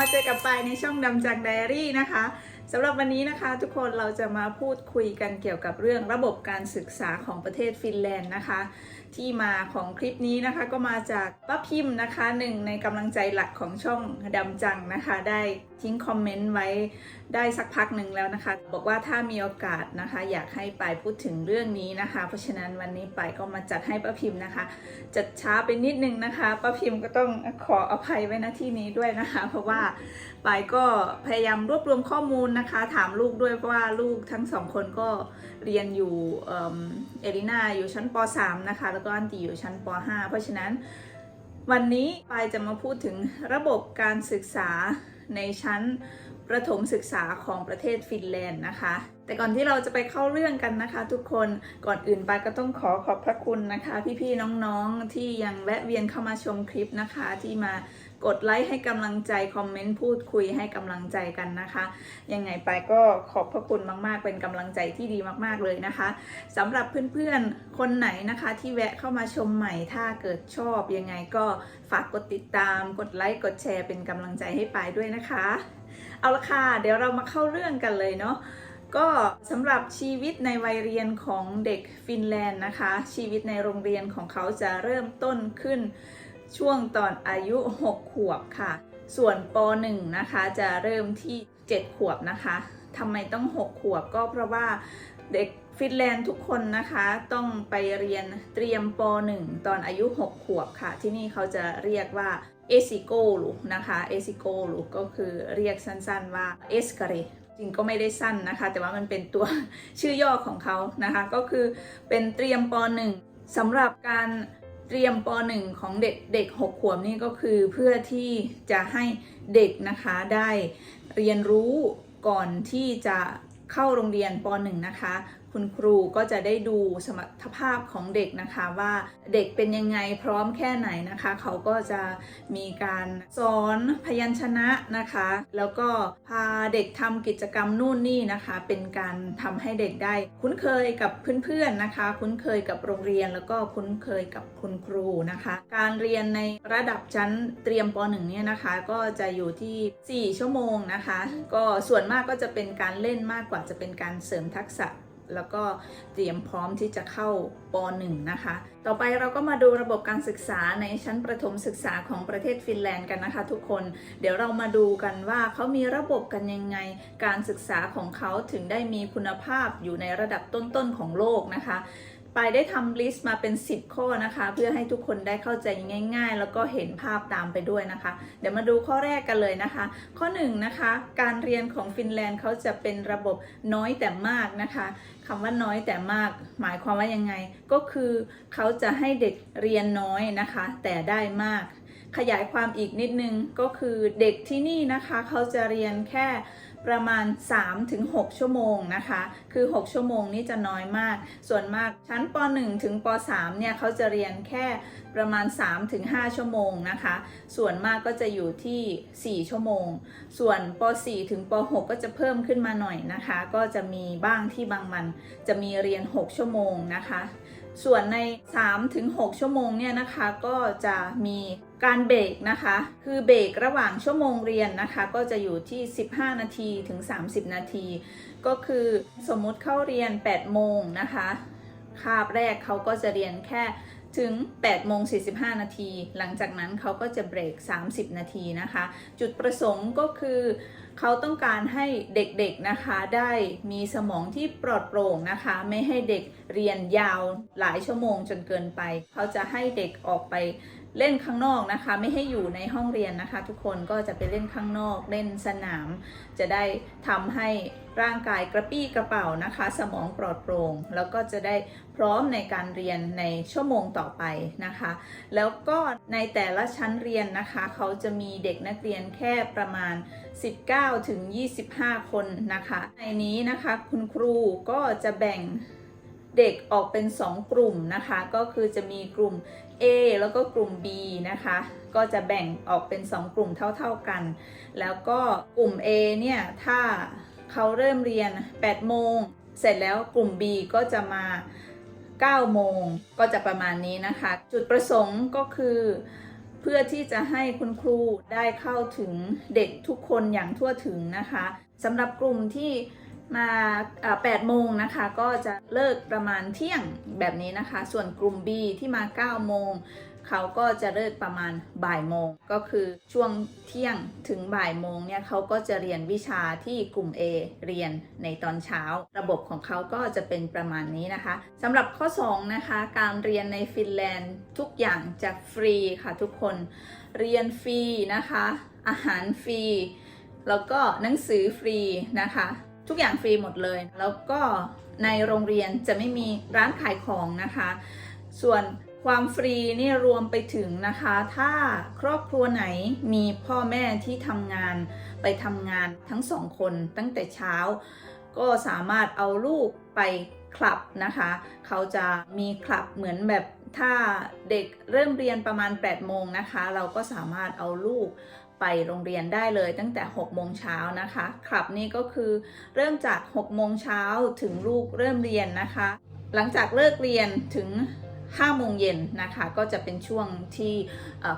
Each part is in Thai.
มาเจอกับปายในช่องดำจังไดอารี่นะคะสำหรับวันนี้นะคะทุกคนเราจะมาพูดคุยกันเกี่ยวกับเรื่องระบบการศึกษาของประเทศฟินแลนด์นะคะ ที่มาของคลิปนี้นะคะก็มาจากป้าพิมพ์นะคะหนึ่งในกำลังใจหลักของช่องดำจังนะคะได้ ทิ้งคอมเมนต์ไว้ได้สักพักหนึ่งแล้วนะคะ บอกว่าถ้ามีโอกาสนะคะ อยากให้ปายพูดถึงเรื่องนี้นะคะ เพราะฉะนั้นวันนี้ปายก็มาจัดให้ป้าพิมพ์นะคะ จัดช้าไปนิดนึงนะคะป้าพิมพ์ก็ต้องขออภัยไว้ณที่นี้ด้วยนะคะ เพราะว่าปายก็พยายามรวบรวมข้อมูลนะคะ ถามลูกด้วยเพราะว่าลูกทั้งสองคนก็เรียนอยู่เอิ่มเอลินาอยู่ชั้นป .3 นะคะ แล้วก็อันตีอยู่ชั้นป .5 เพราะฉะนั้นวันนี้ปายจะมาพูดถึงระบบการศึกษา ในชั้นประถมศึกษาของประเทศฟินแลนด์นะคะ แต่ก่อนที่เราจะไปเข้าเรื่องกันนะคะ ทุกคนก่อนอื่นไปก็ต้องขอขอบพระคุณนะคะ พี่ๆน้องๆที่ยังแวะเวียนเข้ามาชมคลิปนะคะที่มา กดไลค์ให้กำลังใจคอมเมนต์พูดคุยให้กำลังใจกันนะคะ ยังไงไปายก็ขอบพระคุณมากๆ เป็นกำลังใจที่ดีมากๆเลยนะคะสำหรับเพื่อนๆคนไหนนะคะ ที่แวะเข้ามาชมใหม่ถ้าเกิดชอบยังไงก็ฝากกดติดตาม กดไลค์กดแชร์เป็นกำลังใจให้ปายด้วยนะคะ เอาละค่ะเดี๋ยวเรามาเข้าเรื่องกันเลยเนาะก็สำหรับชีวิตในวัยเรียนของเด็กฟินแลนด์นะคะ ชีวิตในโรงเรียนของเขาจะเริ่มต้นขึ้น ช่วงตอนอายุ 6 ขวบค่ะ ส่วนป .1 นะคะจะเริ่มที่ 7 ขวบนะคะทำไมต้อง 6 ขวบก็เพราะว่าเด็กฟินแลนด์ทุกคนนะคะต้องไปเรียนเตรียมป .1 ตอนอายุ 6 ขวบค่ะ ที่นี่เขาจะเรียกว่าเอซิโกลูนะคะเอซิโกลูก็คือเรียกสั้นๆว่าเอสกเรจริงก็ไม่ได้สั้นนะคะ แต่ว่ามันเป็นตัวชื่อย่อของเขานะคะ ก็คือเป็นเตรียมป .1 สำหรับการ เตรียมป .1 ของเด็กเด็ก6ขวบนี่ก็คือเพื่อที่จะให้เด็กนะคะได้เรียนรู้ก่อนที่จะเข้าโรงเรียนป .1 นะคะ คุณครูก็จะได้ดูสมรรถภาพของเด็กนะคะว่าเด็กเป็นยังไงพร้อมแค่ไหนนะคะ เขาก็จะมีการสอนพยัญชนะนะคะ แล้วก็พาเด็กทำกิจกรรมนู่นนี่นะคะ เป็นการทำให้เด็กได้ คุ้นเคยกับเพื่อนๆนะคะ คุ้นเคยกับโรงเรียนแล้วก็คุ้นเคยกับคุณครูนะคะ การเรียนในระดับชั้นเตรียมป .1 เนี่ยนะคะก็จะอยู่ที่ 4 ชั่วโมงนะคะ ก็ส่วนมากก็จะเป็นการเล่นมากกว่าจะเป็นการเสริมทักษะ แล้วก็เตรียมพร้อมที่จะเข้าป .1 นะคะ ต่อไปเราก็มาดูระบบการศึกษาในชั้นประถมศึกษาของประเทศฟินแลนด์กันนะคะทุกคน เดี๋ยวเรามาดูกันว่าเขามีระบบกันยังไง การศึกษาของเขาถึงได้มีคุณภาพอยู่ในระดับต้นๆของโลกนะคะ ปายได้ทำลิสต์มาเป็น 10 ข้อนะคะ เพื่อให้ทุกคนได้เข้าใจง่าย ๆ แล้วก็เห็นภาพตามไปด้วยนะคะ เดี๋ยวมาดูข้อแรกกันเลยนะคะ ข้อ1นงนะคะ การเรียนของฟินแลนด์เขาจะเป็นระบบน้อยแต่มากนะคะคำว่าน้อยแต่มาก หมายความว่ายังไง ก็คือเขาจะให้เด็กเรียนน้อยนะคะ แต่ได้มาก ขยายความอีกนิดนึงก็คือเด็กที่นี่นะคะ เขาจะเรียนแค่ ประมาณ 3-6 ชั่วโมงนะคะ คือ 6 ชั่วโมงนี้จะน้อยมาก ส่วนมากชั้นป .1 ถึงป .3 เนี่ยเขาจะเรียนแค่ประมาณ 3-5 ชั่วโมงนะคะ ส่วนมากก็จะอยู่ที่ 4 ชั่วโมง ส่วนป .4 ถึงป .6 ก็จะเพิ่มขึ้นมาหน่อยนะคะ ก็จะมีบ้างที่บางมันจะมีเรียน 6 ชั่วโมงนะคะ ส่วนใน 3-6 ชั่วโมงเนี่ยนะคะก็จะมีการเบรกนะคะ คือเบรกระหว่างชั่วโมงเรียนนะคะ ก็จะอยู่ที่ 15 นาทีถึง 30 นาที ก็คือสมมุติเข้าเรียน 8 โมงนะคะ คาบแรกเขาก็จะเรียนแค่ ถึง8โมง45 นาที หลังจากนั้นเขาก็จะเบรก 30 นาทีนะคะ จุดประสงค์ก็คือ เขาต้องการให้เด็กๆนะคะได้มีสมองที่ปลอดโปร่งนะคะ ไม่ให้เด็กเรียนยาวหลายชั่วโมงจนเกินไป เขาจะให้เด็กออกไปเล่นข้างนอกนะคะ ไม่ให้อยู่ในห้องเรียนนะคะ ทุกคนก็จะไปเล่นข้างนอก เล่นสนาม จะได้ทำให้ร่างกายกระปี้กระเป๋านะคะ สมองปลอดโปร่งแล้วก็จะได้ พร้อมในการเรียนในชั่วโมงต่อไปนะคะ แล้วก็ในแต่ละชั้นเรียนนะคะ เขาจะมีเด็กนักเรียนแค่ประมาณ 19ถึง25 คนนะคะ ในนี้นะคะคุณครูก็จะแบ่งเด็กออกเป็น 2 กลุ่มนะคะ ก็คือจะมีกลุ่ม A แล้วก็กลุ่ม B นะคะ ก็จะแบ่งออกเป็น 2 กลุ่มเท่าๆกัน แล้วก็กลุ่ม A เนี่ย ถ้าเขาเริ่มเรียน 8 โมง เสร็จแล้วกลุ่ม B ก็จะมา 9 โมงก็จะประมาณนี้นะคะ จุดประสงค์ก็คือเพื่อที่จะให้คุณครูได้เข้าถึงเด็กทุกคนอย่างทั่วถึงนะคะสำหรับกลุ่มที่มา8โมงนะคะก็จะเลิกประมาณเที่ยงแบบนี้นะคะ ส่วนกลุ่ม B ที่มา 9 โมง เขาก็จะเลิกประมาณบ่ายโมง ก็คือช่วงเที่ยงถึงบ่ายโมงเนี่ยเขาก็จะเรียนวิชาที่กลุ่ม A เรียนในตอนเช้า ระบบของเขาก็จะเป็นประมาณนี้นะคะสำหรับข้อ 2 นะคะ การเรียนในฟินแลนด์ทุกอย่างจะฟรีค่ะทุกคนเรียนฟรีนะคะ อาหารฟรี แล้วก็หนังสือฟรีนะคะทุกอย่างฟรีหมดเลย แล้วก็ในโรงเรียนจะไม่มีร้านขายของนะคะ ส่วน ความฟรีนี่รวมไปถึงนะคะ ถ้าครอบครัวไหนมีพ่อแม่ที่ทำงานไปทำงานทั้งสองคนตั้งแต่เช้า ก็สามารถเอาลูกไปคลับนะคะ เขาจะมีคลับเหมือนแบบถ้าเด็กเริ่มเรียนประมาณ 8 โมงนะคะ เราก็สามารถเอาลูกไปโรงเรียนได้เลยตั้งแต่ 6 โมงเช้านะคะคลับนี่ก็คือเริ่มจาก 6 โมงเช้าถึงลูกเริ่มเรียนนะคะ หลังจากเลิกเรียนถึง 5โมงเย็นนะคะก็จะเป็นช่วงที่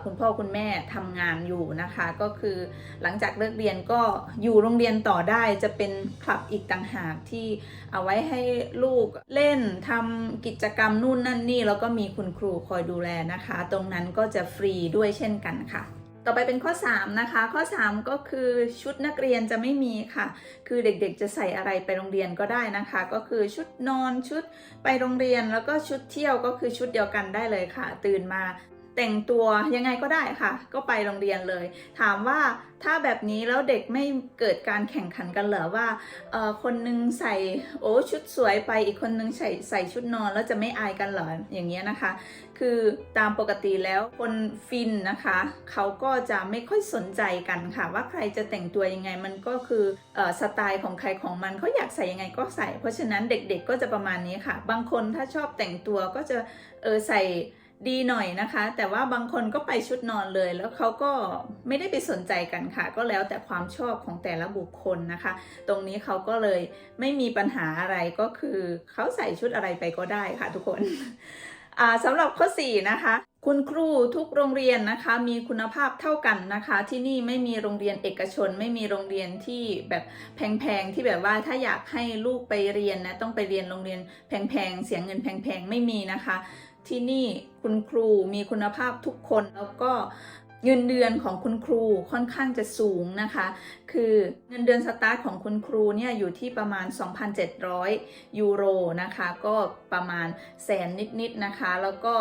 คุณพ่อคุณแม่ทำงานอยู่นะคะ ก็คือหลังจากเลิกเรียนก็อยู่โรงเรียนต่อได้จะเป็นคลับอีกต่างหากที่เอาไว้ให้ลูกเล่นทำกิจกรรมนู่นนั่นนี่ แล้วก็มีคุณครูคอยดูแลนะคะ ตรงนั้นก็จะฟรีด้วยเช่นกันค่ะ ต่อไปเป็นข้อ 3 นะคะ ข้อ 3 ก็คือชุดนักเรียนจะไม่มีค่ะ คือเด็กๆจะใส่อะไรไปโรงเรียนก็ได้นะคะ ก็คือชุดนอนชุดไปโรงเรียนแล้วก็ชุดเที่ยวก็คือชุดเดียวกันได้เลยค่ะ ตื่นมาแต่งตัวยังไงก็ได้ค่ะ ก็ไปโรงเรียนเลย ถามว่าถ้าแบบนี้แล้วเด็กไม่เกิดการแข่งขันกันเหรอว่าคนนึงใส่โอ้ชุดสวยไปอีกคนนึงใส่ใส่ชุดนอนแล้วจะไม่อายกันเหรออย่างเงี้ยนะคะ คือตามปกติแล้วคนฟินนะคะ เขาก็จะไม่ค่อยสนใจกันค่ะ ว่าใครจะแต่งตัวยังไงมันก็คือออสไตล์ของใครของมันเขาอยากใส่ยังไงก็ใส่ เพราะฉะนั้นเด็กๆก็จะประมาณนี้ค่ะ บางคนถ้าชอบแต่งตัวก็จะเออใส่ดีหน่อยนะคะ แต่ว่าบางคนก็ไปชุดนอนเลย แล้วเขาก็ไม่ได้ไปสนใจกันค่ะ ก็แล้วแต่ความชอบของแต่ละบุคคลนะคะ ตรงนี้เขาก็เลยไม่มีปัญหาอะไรก็คือเขาใส่ชุดอะไรไปก็ได้ค่ะทุกคน สำหรับข้อ 4 นะคะ คุณครูทุกโรงเรียนนะคะ มีคุณภาพเท่ากันนะคะ ที่นี่ไม่มีโรงเรียนเอกชน ไม่มีโรงเรียนที่แบบแพงๆที่แบบว่าถ้าอยากให้ลูกไปเรียนนะต้องไปเรียนโรงเรียนแพงๆเสียเงินแพงๆไม่มีนะคะ ที่นี่คุณครูมีคุณภาพทุกคนแล้วก็ เงินเดือนของคุณครูค่อนข้างจะสูงนะคะ คือเงินเดือนสตาร์ทของคุณครูเนี่ยอยู่ที่ประมาณ 2,700 ยูโรนะคะ ก็ประมาณแสนนิดๆนะคะ แล้วก็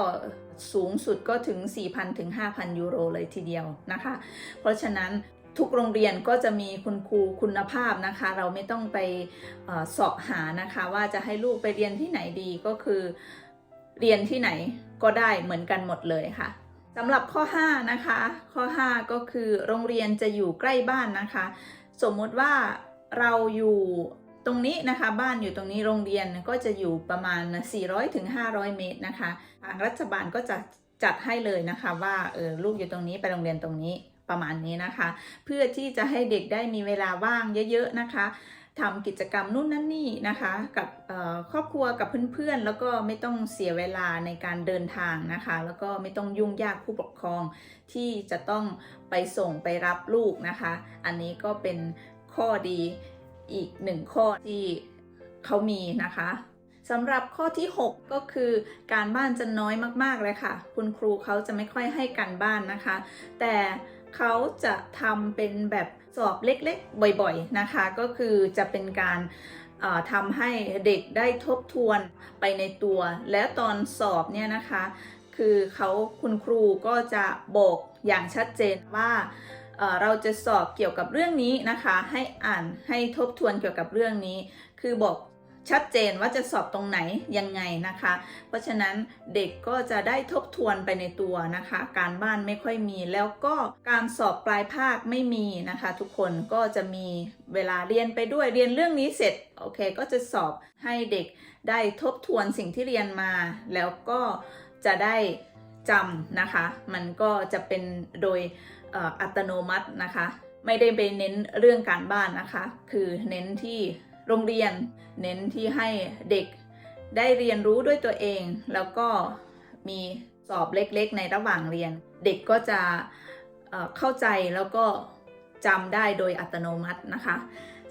สูงสุดก็ถึง 4,000 ถึง 5,000 ยูโรเลยทีเดียวนะคะ เพราะฉะนั้นทุกโรงเรียนก็จะมีคุณครูคุณภาพนะคะ เราไม่ต้องไปเอ่อเสาะหานะคะว่าจะให้ลูกไปเรียนที่ไหนดีก็คือเรียนที่ไหนก็ได้เหมือนกันหมดเลยค่ะ สำหรับข้อ 5 นะคะ ข้อ 5 ก็คือโรงเรียนจะอยู่ใกล้บ้านนะคะ สมมติว่าเราอยู่ตรงนี้นะคะ บ้านอยู่ตรงนี้โรงเรียนก็จะอยู่ประมาณ400ถึง500 เมตรนะคะทางรัฐบาลก็จะจัดให้เลยนะคะ ว่าเออลูกอยู่ตรงนี้ไปโรงเรียนตรงนี้ประมาณนี้นะคะ เพื่อที่จะให้เด็กได้มีเวลาว่างเยอะ ๆ นะคะ ทำกิจกรรมนู่นนั่นนี่นะคะ กับครอบครัวกับเพื่อนๆ แล้วก็ไม่ต้องเสียเวลาในการเดินทางนะคะ แล้วก็ไม่ต้องยุ่งยากผู้ปกครองที่จะต้องไปส่งไปรับลูกนะคะ อันนี้ก็เป็นข้อดีอีกหนึ่งข้อที่เขามีนะคะสำหรับข้อที่ 6 ก็คือการบ้านจะน้อยมากๆเลยค่ะ คุณครูเขาจะไม่ค่อยให้การบ้านนะคะ แต่ เขาจะทำเป็นแบบสอบเล็กๆ บ่อยๆนะคะ ก็คือจะเป็นการทำให้เด็กได้ทบทวนไปในตัว แล้วตอนสอบเนี่ยนะคะ คือเขาคุณครูก็จะบอกอย่างชัดเจนว่าเราจะสอบเกี่ยวกับเรื่องนี้นะคะ ให้อ่านให้ทบทวนเกี่ยวกับเรื่องนี้ คือบอก ชัดเจนว่าจะสอบตรงไหนยังไงนะคะ เพราะฉะนั้นเด็กก็จะได้ทบทวนไปในตัวนะคะ การบ้านไม่ค่อยมีแล้วก็การสอบปลายภาคไม่มีนะคะ ทุกคนก็จะมีเวลาเรียนไปด้วยเรียนเรื่องนี้เสร็จโอเคก็จะสอบให้เด็กได้ทบทวนสิ่งที่เรียนมา แล้วก็จะได้จำนะคะ มันก็จะเป็นโดยอัตโนมัตินะคะ ไม่ได้ไปเน้นเรื่องการบ้านนะคะ คือเน้นที่ โรงเรียน เน้นที่ให้เด็กได้เรียนรู้ด้วยตัวเอง แล้วก็มีสอบเล็กๆ ในระหว่างเรียน เด็กก็จะเข้าใจแล้วก็จำได้โดยอัตโนมัตินะคะ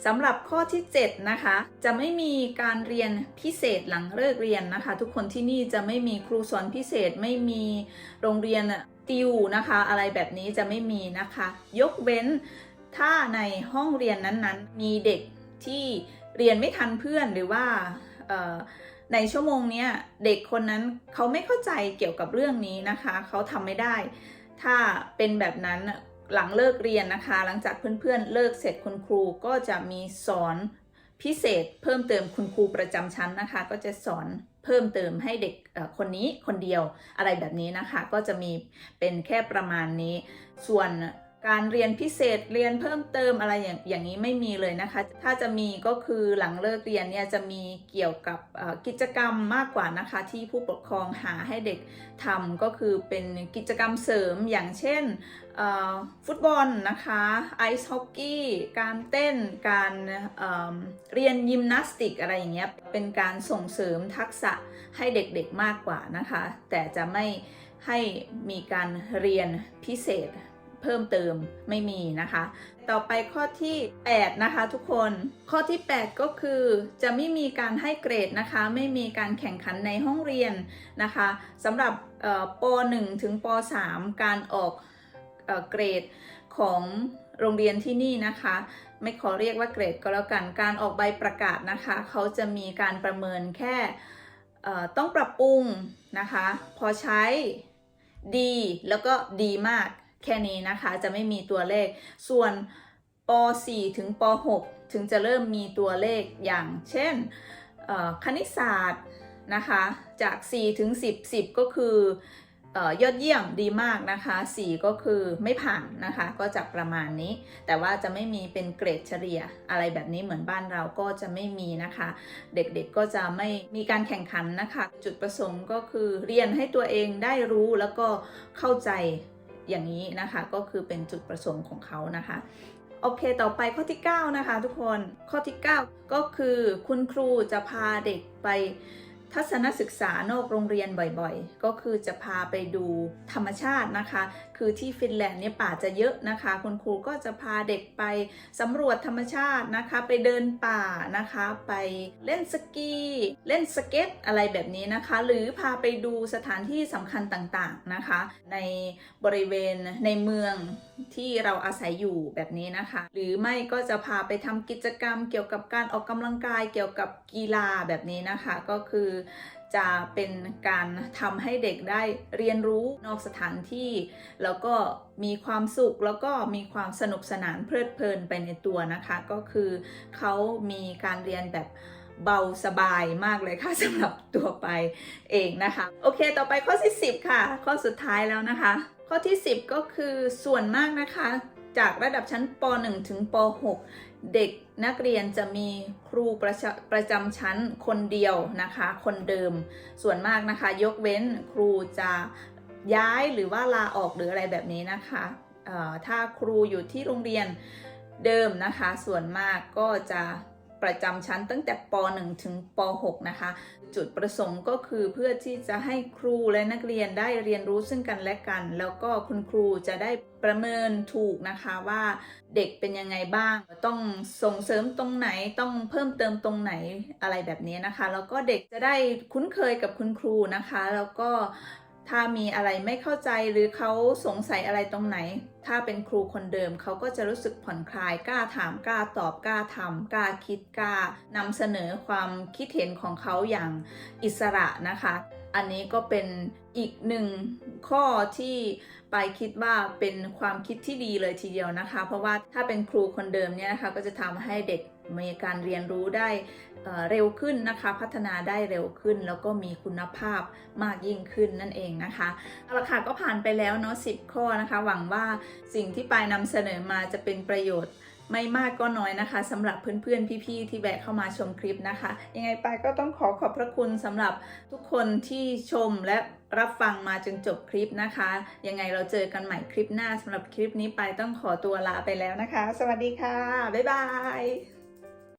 สำหรับข้อที่ 7 นะคะ จะไม่มีการเรียนพิเศษหลังเลิกเรียนนะคะ ทุกคนที่นี่จะไม่มีครูสอนพิเศษไม่มีโรงเรียนติวนะคะ อะไรแบบนี้จะไม่มีนะคะ ยกเว้นถ้าในห้องเรียนนั้นๆ มีเด็กที่ เรียนไม่ทันเพื่อนหรือว่าในชั่วโมงนี้เด็กคนนั้นเขาไม่เข้าใจเกี่ยวกับเรื่องนี้นะคะเขาทำไม่ได้ ถ้าเป็นแบบนั้นหลังเลิกเรียนนะคะ หลังจากเพื่อนๆเลิกเสร็จคุณครูก็จะมีสอนพิเศษเพิ่มเติมคุณครูประจำชั้นนะคะ ก็จะสอนเพิ่มเติมให้เด็กคนนี้คนเดียวอะไรแบบนี้นะคะ ก็จะมีเป็นแค่ประมาณนี้ ส่วน การเรียนพิเศษเรียนเพิ่มเติมอะไรอย่างอย่างนี้ไม่มีเลยนะคะ ถ้าจะมีก็คือหลังเลิกเรียนเนี่ยจะมีเกี่ยวกับกิจกรรมมากกว่านะคะ ที่ผู้ปกครองหาให้เด็กทำก็คือเป็นกิจกรรมเสริมอย่างเช่นฟุตบอลนะคะไอซ์ฮอกกี้การเต้นการเเรียนยิมนาสติกอะไรอย่างเงี้ยเป็นการส่งเสริมทักษะให้เด็กๆมากกว่านะคะ แต่จะไม่ให้มีการเรียนพิเศษ เพิ่มเติมไม่มีนะคะ ต่อไปข้อที่ 8 นะคะทุกคนข้อที่ 8 ก็คือจะไม่มีการให้เกรดนะคะ ไม่มีการแข่งขันในห้องเรียนนะคะสำหรับป .1 ถึงป .3 การออกเออเกรดของโรงเรียนที่นี่นะคะ ไม่ขอเรียกว่าเกรดก็แล้วกันการออกใบประกาศนะคะ เขาจะมีการประเมินแค่ต้องปรับปรุงนะคะ พอใช้ดีแล้วก็ดีมาก แค่นี้นะคะจะไม่มีตัวเลข ส่วนป .4 ถึงป .6 ถึงจะเริ่มมีตัวเลขอย่างเช่นคณิตศาสตร์นะคะจาก 4 ถึง 10 10 ก็คือออยอดเยี่ยมดีมากนะคะ4ก็คือไม่ผ่านนะคะก็จะประมาณนี้ แต่ว่าจะไม่มีเป็นเกรดเฉลี่ยอะไรแบบนี้เหมือนบ้านเราก็จะไม่มีนะคะ เด็กๆก็จะไม่มีการแข่งขันนะคะ จุดประสงค์ก็คือเรียนให้ตัวเองได้รู้แล้วก็เข้าใจ อย่างนี้นะคะก็คือเป็นจุดประสงค์ของเขานะคะโอเค ต่อไปข้อที่ 9 นะคะทุกคน ข้อที่ 9 ก็คือคุณครูจะพาเด็กไป ทัศนศึกษานอกโรงเรียนบ่อยๆ ก็คือจะพาไปดูธรรมชาตินะคะ คือที่ฟินแลนด์เนี่ยป่าจะเยอะนะคะ คุณครูก็จะพาเด็กไปสำรวจธรรมชาตินะคะ ไปเดินป่านะคะ ไปเล่นสกีเล่นสเก็ตอะไรแบบนี้นะคะ หรือพาไปดูสถานที่สำคัญต่างๆนะคะ ในบริเวณในเมืองที่เราอาศัยอยู่แบบนี้นะคะ หรือไม่ก็จะพาไปทำกิจกรรมเกี่ยวกับการออกกำลังกายเกี่ยวกับกีฬาแบบนี้นะคะ ก็คือจะเป็นการทำให้เด็กได้เรียนรู้นอกสถานที่ แล้วก็มีความสุขแล้วก็มีความสนุกสนานเพลิดเพลินไปในตัวนะคะ ก็คือเขามีการเรียนแบบเบาสบายมากเลยค่ะสำหรับตัวไปเองนะคะ โอเค ต่อไปข้อที่ 10 ค่ะ ข้อสุดท้ายแล้วนะคะ ข้อที่ 10 ก็คือส่วนมากนะคะ จากระดับชั้นป .1 ถึงป .6 เด็กนักเรียนจะมีครูประประจำชั้นคนเดียวนะคะ คนเดิมส่วนมากนะคะ ยกเว้นครูจะย้ายหรือว่าลาออกหรืออะไรแบบนี้นะคะถ้าครูอยู่ที่โรงเรียนเดิมนะคะ ส่วนมากก็จะ ประจำชั้นตั้งแต่ป .1 ถึงป .6 นะคะ จุดประสงค์ก็คือเพื่อที่จะให้ครูและนักเรียนได้เรียนรู้ซึ่งกันและกัน แล้วก็คุณครูจะได้ประเมินถูกนะคะว่าเด็กเป็นยังไงบ้าง ต้องส่งเสริมตรงไหนต้องเพิ่มเติมตรงไหนอะไรแบบนี้นะคะ แล้วก็เด็กจะได้คุ้นเคยกับคุณครูนะคะ แล้วก็ ถ้ามีอะไรไม่เข้าใจหรือเขาสงสัยอะไรตรงไหน ถ้าเป็นครูคนเดิมเขาก็จะรู้สึกผ่อนคลายกล้าถามกล้าตอบกล้าทำกล้าคิดกล้านำเสนอความคิดเห็นของเขาอย่างอิสระนะคะ อันนี้ก็เป็นอีกหนึ่งข้อที่ไปคิดว่าเป็นความคิดที่ดีเลยทีเดียวนะคะ เพราะว่าถ้าเป็นครูคนเดิมเนี่ยนะคะก็จะทำให้เด็กมีการเรียนรู้ได้ เร็วขึ้นนะคะ พัฒนาได้เร็วขึ้น แล้วก็มีคุณภาพมากยิ่งขึ้นนั่นเองนะคะเอาละค่ะก็ผ่านไปแล้วเนาะ10 ข้อนะคะ หวังว่าสิ่งที่ปายนำเสนอมาจะเป็นประโยชน์ไม่มากก็น้อยนะคะสำหรับเพื่อนๆ พี่ๆ ที่แวะเข้ามาชมคลิปนะคะ ยังไงปายก็ต้องขอขอบพระคุณสำหรับทุกคนที่ชมและรับฟังมาจนจบคลิปนะคะ ยังไงเราเจอกันใหม่คลิปหน้าสำหรับคลิปนี้ปายต้องขอตัวลาไปแล้วนะคะ สวัสดีค่ะ บ๊ายบาย